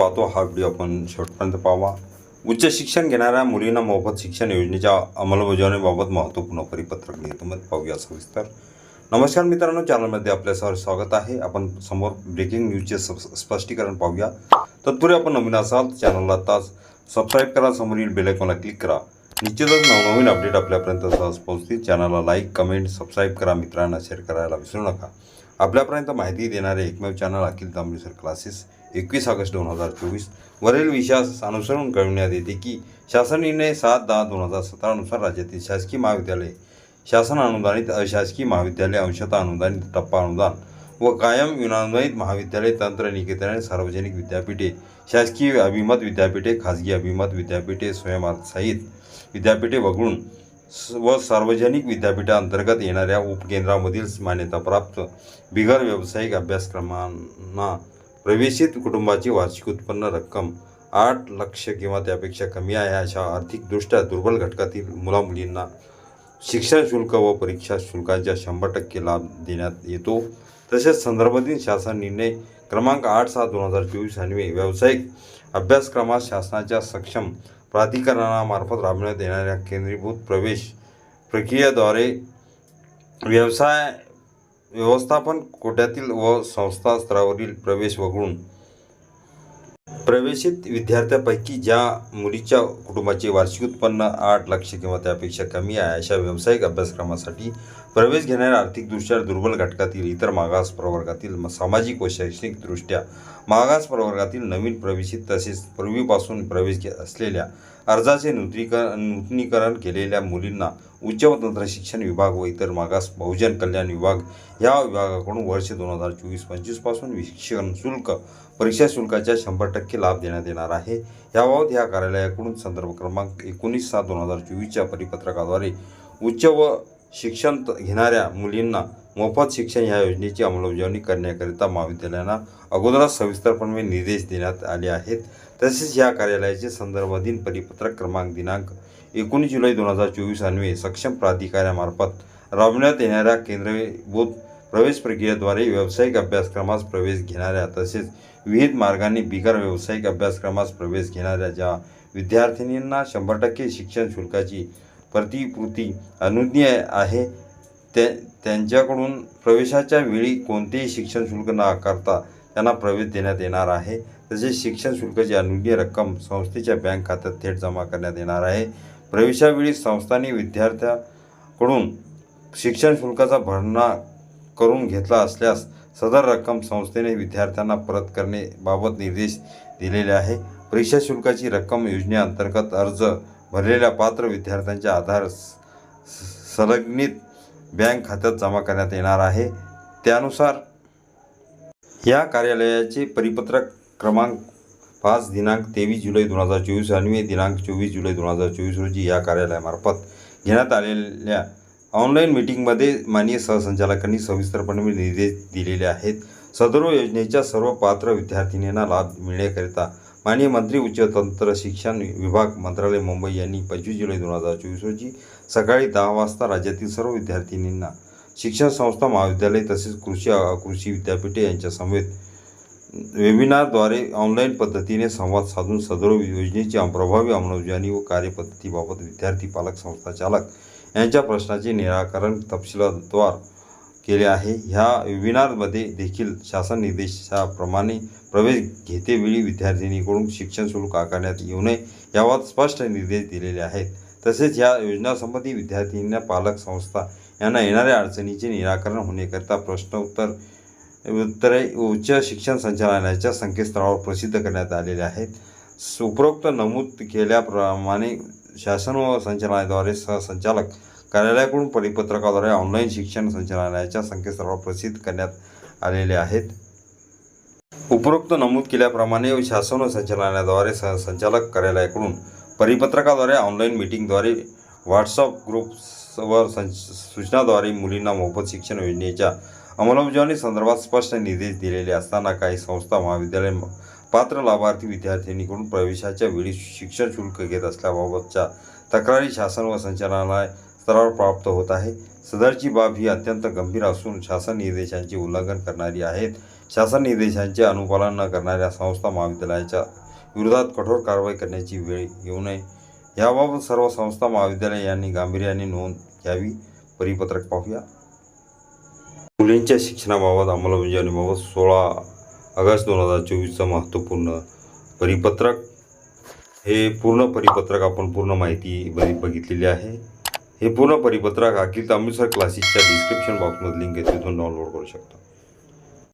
पाहतो. हा व्हिडिओ आपण शेवटपर्यंत पाहावा. उच्च शिक्षण घेणाऱ्या मुलींना मोफत शिक्षण योजनेच्या अंमलबजावणीबाबत महत्त्वपूर्ण परिपत्रक नियतमध्ये पाहूया सविस्तर नमस्कार मित्रांनो चॅनलमध्ये आपल्या सर स्वागत आहे. आपण समोर ब्रेकिंग न्यूजचे स्पष्टीकरण पाहूया. तत्पूर्वी आपण नवीन असाल चॅनलला तास सबस्क्राईब करा. समोरील बेलायकॉनला क्लिक करा. निश्चितच नवनवीन अपडेट आपल्यापर्यंत सहज पोहोचतील. चॅनलला लाईक कमेंट सबस्क्राईब करा. मित्रांना शेअर करायला विसरू नका. आपल्यापर्यंत माहिती देणारे एकमेव चॅनल अखिल तांबेसर क्लासेस एकवीस ऑगस्ट दोन हजार चोवीस वरील विषयास अनुसरून कळविण्यात येते की शासन निर्णय सात दहा दोन हजार सतरानुसार राज्यातील शासकीय महाविद्यालय शासन अनुदानित अशासकीय महाविद्यालय अंशतः अनुदानित टप्पा अनुदान व कायम विनानुदानित महाविद्यालय तंत्रनिकेतन सार्वजनिक विद्यापीठे शासकीय अभिमत विद्यापीठे खाजगी अभिमत विद्यापीठे स्वयंसाहित विद्यापीठे वगळून स- व सार्वजनिक विद्यापीठाअंतर्गत येणाऱ्या उपकेंद्रामधील मान्यताप्राप्त बिगर व्यावसायिक अभ्यासक्रमांना प्रवेशित कुटुंबाची वार्षिक उत्पन्न रक्कम आठ लक्ष किंवा त्यापेक्षा कमी आहे अशा आर्थिकदृष्ट्या दुर्बल घटकातील मुलामुलींना शिक्षण शुल्क व परीक्षा शुल्काच्या शंभर टक्के लाभ देण्यात येतो. तसेच संदर्भातील शासन निर्णय क्रमांक आठ सात दोन हजार चोवीस आणि व्यावसायिक अभ्यासक्रमात शासनाच्या सक्षम प्राधिकरणामार्फत राबविण्यात येणाऱ्या केंद्रीभूत प्रवेश प्रक्रियेद्वारे व्यवसाय व्यवस्थापन कोट्यातील व संस्था स्तरावरील प्रवेश वगळून प्रवेशित विद्यार्थ्यांपैकी ज्या मुलीच्या कुटुंबाचे वार्षिक उत्पन्न आठ लक्ष किंवा त्यापेक्षा कमी आहे अशा व्यावसायिक अभ्यासक्रमासाठी प्रवेश घेणाऱ्या आर्थिकदृष्ट्या दुर्बल घटकातील इतर मागास प्रवर्गातील सामाजिक व शैक्षणिकदृष्ट्या मागास प्रवर्गातील नवीन प्रवेशित तसेच पूर्वीपासून प्रवेश घेत असलेल्या अर्जाचे नूतनीकरण नूतनीकरण केलेल्या मुलींना उच्च व तंत्र शिक्षण विभाग व इतर मागास बहुजन कल्याण विभाग या विभागाकडून वर्ष दोन हजार चोवीस पंचवीसपासून शिक्षण शुल्क परीक्षा शुल्काच्या शंभर टक्के लाभ देण्यात येणार आहे. याबाबत या कार्यालयाकडून संदर्भ क्रमांक एकोणीस सात दोन हजार चोवीसच्या परिपत्रकाद्वारे उच्च व शिक्षण त- घेणाऱ्या मुलींना मोफत शिक्षण ह्या योजनेची अंमलबजावणी करण्याकरिता महाविद्यालयांना अगोदरच सविस्तरपणे निर्देश देण्यात आले आहेत. तसेच या कार्यालयाचे संदर्भाधीन परिपत्रक क्रमांक दिनांक एकोणीस जुलै दोन हजार चोवीस अन्वये सक्षम प्राधिकाऱ्यामार्फत राबविण्यात येणाऱ्या केंद्रीयभूत प्रवेश प्रक्रियेद्वारे व्यावसायिक अभ्यासक्रमास प्रवेश घेणाऱ्या तसेच विविध मार्गांनी बिगर व्यावसायिक अभ्यासक्रमास प्रवेश घेणाऱ्या ज्या विद्यार्थिनींना शंभर टक्के शिक्षण शुल्काची प्रतिपूर्ती अनुज्ञ आहे त्या त्यांच्याकडून प्रवेशाच्या वेळी कोणतेही शिक्षण शुल्क न आकारता त्यांना प्रवेश देण्यात येणार आहे. तसेच शिक्षण शुल्काची अनुज्ञेय रक्कम संस्थेच्या बँक खात्यात थेट जमा करण्यात येणार आहे. प्रवेशावेळी संस्थांनी विद्यार्थ्याकडून शिक्षण शुल्काचा भरणा करून घेतला असल्यास सदर रक्कम संस्थेने विद्यार्थ्यांना परत करण्याबाबत निर्देश दिलेले आहे. परीक्षा शुल्काची रक्कम योजनेअंतर्गत अर्ज भरलेल्या पात्र विद्यार्थ्यांच्या आधार स- संलग्नित बँक खात्यात जमा करण्यात येणार आहे. त्यानुसार या कार्यालयाचे परिपत्रक क्रमांक पाच दिनांक तेवीस जुलै दोन हजार चोवीस अन्वये दिनांक चोवीस जुलै दोन हजार चोवीस रोजी या कार्यालयामार्फत घेण्यात आलेल्या ऑनलाईन मीटिंगमध्ये माननीय सहसंचालकांनी सविस्तरपणे निर्देश दिलेले आहेत. सदर योजनेच्या सर्व पात्र विद्यार्थिनींना लाभ मिळण्याकरिता माननीय मंत्री उच्च तंत्र शिक्षण विभाग मंत्रालय मुंबई यांनी पंचवीस जुलै दोन हजार चोवीस रोजी सकाळी दहा वाजता राज्यातील सर्व विद्यार्थिनींना शिक्षण संस्था महाविद्यालय तसेच कृषी कृषी विद्यापीठे यांच्या समेत वेबिनारद्वारे ऑनलाईन पद्धतीने संवाद साधून सदर योजनेची प्रभावी अंमलबजावणी व कार्यपद्धतीबाबत विद्यार्थी पालक संस्था चालक यांच्या प्रश्नाचे निराकरण तपशीलद्वार केले आहे. ह्या वेबिनारमध्ये देखील शासन निर्देशाप्रमाणे प्रवेश घेतेवेळी विद्यार्थिनीकडून शिक्षण शुल्क आकारण्यात येऊ नये याबाबत स्पष्ट निर्देश दिलेले आहेत. तसेच या योजनासंबंधी विद्यार्थिनींना पालक संस्था यांना येणाऱ्या अडचणीचे निराकरण होण्याकरिता प्रश्नोत्तर उत्तरे उच्च शिक्षण संचालनाच्या संकेतस्थळावर प्रसिद्ध करण्यात आलेले आहेत. उपरोक्त नमूद केल्याप्रमाणे शासन व संचालनाद्वारे सहसंचालक कार्यालयाकडून परिपत्रकाद्वारे ऑनलाईन शिक्षण संचालनालयाच्या संकेतस्थळावर प्रसिद्ध करण्यात आलेले आहेत. उपरोक्त नमूद केल्याप्रमाणे शासन व संचालनालयाद्वारे संचालक कार्यालयाकडून परिपत्रकाद्वारे ऑनलाईन मीटिंगद्वारे व्हॉट्सअप ग्रुप्सवर सं सूचनाद्वारे मुलींना मोफत शिक्षण योजनेच्या अंमलबजावणी संदर्भात स्पष्ट निर्देश दिलेले असताना काही संस्था महाविद्यालय पात्र लाभार्थी विद्यार्थिनीकडून प्रवेशाच्या वेळी शिक्षण शुल्क घेत असल्याबाबतच्या तक्रारी शासन व संचालनालय स्तरावर प्राप्त होत आहे. सदरची बाब ही अत्यंत गंभीर असून शासन निर्देशांचे उल्लंघन करणारी आहेत. शासन निर्देशांचे अनुपालन न करणाऱ्या संस्था महाविद्यालयाच्या विरोधात कठोर कारवाई करण्याची वेळ येऊ नये. याबाबत सर्व संस्था महाविद्यालय यांनी गांभीर्याने नोंद घ्यावी. परिपत्रक पाहूया. मुलींच्या शिक्षणाबाबत अंमलबजावणीबाबत सोळा ऑगस्ट दोन हजार चोवीसचं महत्त्वपूर्ण परिपत्रक. हे पूर्ण परिपत्रक आपण पूर्ण माहिती बघितलेली आहे. हे पूर्ण परिपत्रक की अमृतसर क्लासेसच्या डिस्क्रिप्शन बॉक्समध्ये लिंक आहे तिथून डाउनलोड करू शकता.